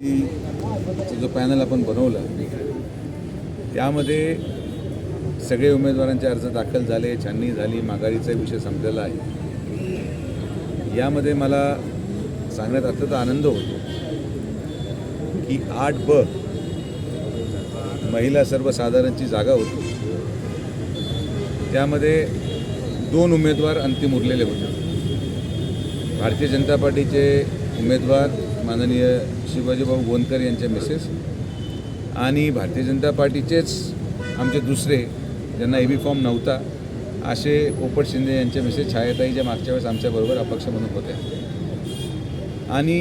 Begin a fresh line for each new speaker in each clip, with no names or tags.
जो पॅनल आपण बनवला त्यामध्ये सगळे उमेदवारांचे अर्ज दाखल झाले छाननी झाली माघारीचा विषय संपलेला आहे. यामध्ये मला सांगण्यात अत्यंत आनंद होतो की आठ ब महिला सर्वसाधारणची जागा होती. त्यामध्ये दोन उमेदवार अंतिम उरलेले होते. भारतीय जनता पार्टीचे उमेदवार माननीय शिवाजीभाऊ गोंदकर यांच्या मिसेस आणि भारतीय जनता पार्टीचेच आमचे दुसरे ज्यांना ए बी फॉर्म नव्हता असे पोपट शिंदे यांच्या मिसेस छायाताई ज्या मागच्या वेळेस आमच्याबरोबर अपक्ष म्हणून होत्या आणि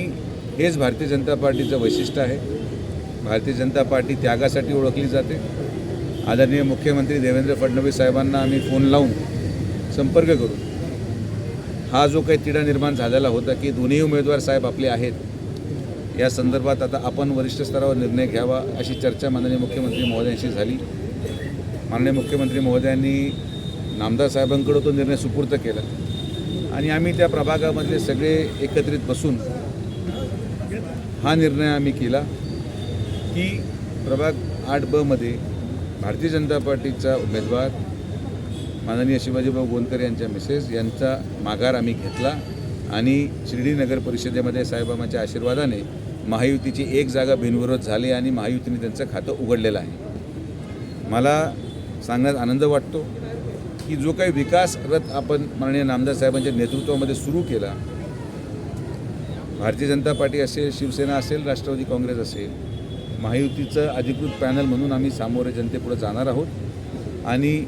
हेच भारतीय जनता पार्टीचं वैशिष्ट्य आहे. भारतीय जनता पार्टी त्यागासाठी ओळखली जाते. आदरणीय मुख्यमंत्री देवेंद्र फडणवीस साहेबांना आम्ही फोन लावून संपर्क करू. हा जो काही तिढा निर्माण झालेला होता की दोन्ही उमेदवार साहेब आपले आहेत या संदर्भात आता आपण वरिष्ठ स्तरावर निर्णय घ्यावा अशी चर्चा माननीय मुख्यमंत्री महोदयांशी झाली. माननीय मुख्यमंत्री महोदयांनी नामदार साहेबांकडं तो निर्णय सुपूर्त केला. आणि आम्ही त्या प्रभागामधले सगळे एकत्रित बसून हा निर्णय आम्ही केला की प्रभाग आठ बमध्ये भारतीय जनता पार्टीचा उमेदवार माननीय शिवाजीभाऊ गोंदकर यांच्या मिसेस यांचा माघार आम्ही घेतला आणि शिर्डी नगर परिषदेमध्ये साहेबाबांच्या आशीर्वादाने महायुतीची एक जागा बिनविरोध झाली आणि महायुतीने त्यांचं खातं उघडलेलं आहे. मला सांगण्यात आनंद वाटतो की जो काही विकास रथ आपण माननीय नामदार साहेबांच्या नेतृत्वामध्ये सुरू केला भारतीय जनता पार्टी असेल शिवसेना असेल राष्ट्रवादी काँग्रेस असेल महायुतीचं अधिकृत पॅनल म्हणून आम्ही सामोरे जनतेपुढे जाणार आहोत आणि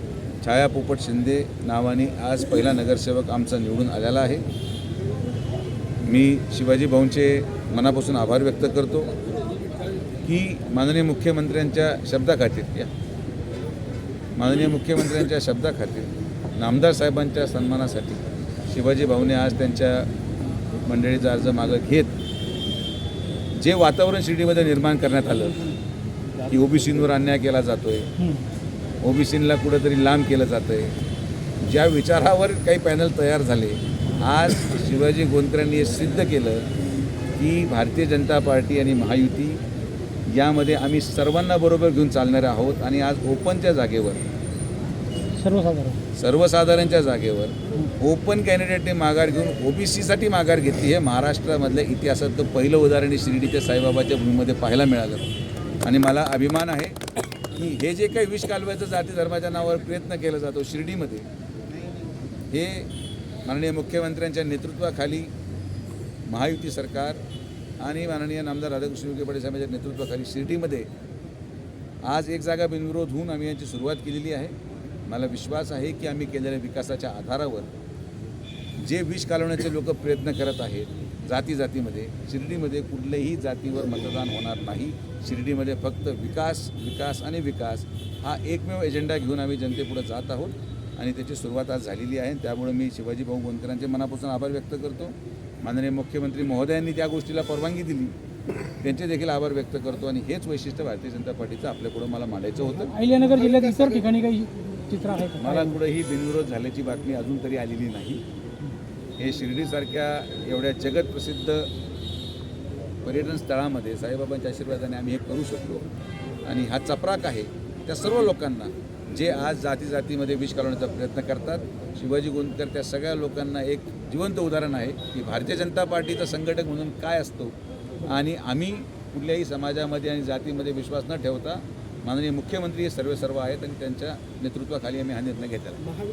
छाया पोपट शिंदे नावाने आज पहिला नगरसेवक आमचा निवडून आलेला आहे. मी शिवाजी भाऊंचे मनापासून आभार व्यक्त करतो की माननीय मुख्यमंत्र्यांच्या शब्दाखातीर या. माननीय मुख्यमंत्र्यांच्या शब्दाखातीर नामदार साहेबांच्या सन्मानासाठी शिवाजी भाऊने आज त्यांच्या मंडळीचा अर्ज मागं घेत जे वातावरण शिर्डीमध्ये निर्माण करण्यात आलं की ओबीसींवर अन्याय केला जातोय ओबीसींना कुठंतरी लांब केलं जातं आहे ज्या विचारावर काही पॅनल तयार झाले आज शिवाजी गोंदकरांनी हे सिद्ध केलं की भारतीय जनता पार्टी आणि महायुती यामध्ये आम्ही सर्वांना बरोबर घेऊन चालणारे आहोत आणि आज ओपनच्या जागेवर
सर्वसाधारण.
सर्वसाधारणच्या जागेवर ओपन कॅन्डिडेटने माघार घेऊन ओबीसीसाठी माघार घेतली हे महाराष्ट्रामधल्या इतिहासातलं पहिलं उदाहरण हे शिर्डीच्या साईबाबाच्या भूमीमध्ये पाहायला मिळालं. आणि मला अभिमान आहे की हे जे काही विष कालवायचं जाती धर्माच्या नावावर प्रयत्न केला जातो शिर्डीमध्ये हे माननीय मुख्यमंत्र्यांच्या नेतृत्वाखाली महायुती सरकार आणि माननीय नामदार राधाकृष्ण विखे पाटील साहेबांच्या नेतृत्वाखाली शिर्डीमध्ये आज एक जागा बिनविरोध होऊन आम्ही यांची सुरुवात केलेली आहे. मला विश्वास आहे की आम्ही केलेल्या विकासाच्या आधारावर जे विष कालवण्याचे लोक प्रयत्न करत आहेत जाती जातीमध्ये शिर्डीमध्ये कुठल्याही जातीवर मतदान होणार नाही. शिर्डीमध्ये फक्त विकास विकास आणि विकास हा एकमेव एजेंडा घेऊन आम्ही जनतेपुढे जात आहोत आणि त्याची सुरुवात आज झालेली आहे. त्यामुळे मी शिवाजी भाऊ गोंदकरांचे मनापासून आभार व्यक्त करतो. माननीय मुख्यमंत्री महोदयांनी त्या गोष्टीला परवानगी दिली. त्यांचे देखील आभार व्यक्त करतो आणि हेच वैशिष्ट्य भारतीय जनता पार्टीचं आपल्यापुढं मला मांडायचं होतं.
अहिल्यानगर जिल्ह्यात इतर ठिकाणी काही चित्र आहे
मला कुठंही बिनविरोध झाल्याची बातमी अजून तरी आलेली नाही. हे शिर्डीसारख्या एवढ्या जगतप्रसिद्ध पर्यटन स्थळामध्ये साईबाबांच्या आशीर्वादाने आम्ही हे करू शकलो. आणि हा चपराक आहे त्या सर्व लोकांना जे आज जाती जातीमध्ये विष घालवण्याचा प्रयत्न करतात शिवाजी गोंदकर त्या सगळ्या लोकांना एक जिवंत उदाहरण आहे की भारतीय जनता पार्टीचा संघटक म्हणून काय असतो आणि आम्ही कुठल्याही समाजामध्ये आणि जातीमध्ये विश्वास न ठेवता माननीय मुख्यमंत्री हे सर्व सर्व आहेत आणि त्यांच्या नेतृत्वाखाली आम्ही हा निर्णय घेतला